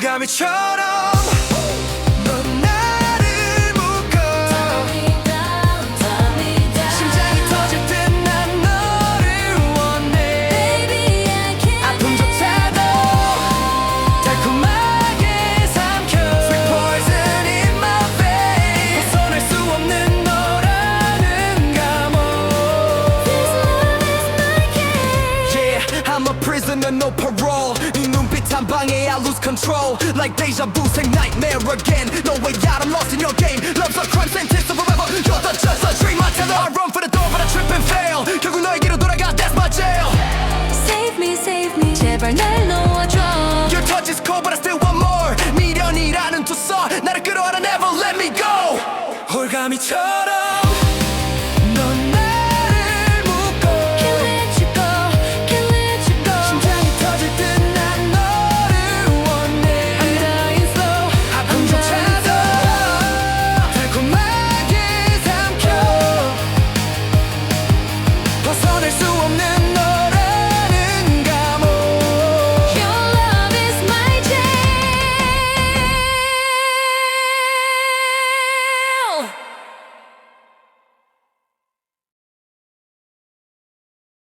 홀가미처럼 넌 나를 묶어. 심장이 터질 듯 난 너를 원해 can't 아픔 조차도 달콤하게 삼켜 Sweet poison in my veins 벗어날 수 없는 너라는 감옥 This love is my cage Yeah, I'm a prisoner, no parole 방에 I lose control Like deja vu, same nightmare again No way out, I'm lost in your game Love's a crime, sentence to forever You're the just a dream, I tell her I run for the door but I trip and fail 결국 너에게로 돌아가, that's my jail Save me, save me 제발 날 놓아줘 Your touch is cold but I still want more 미련이라는 투서 나를 끌어안아 never let me go 홀가미처럼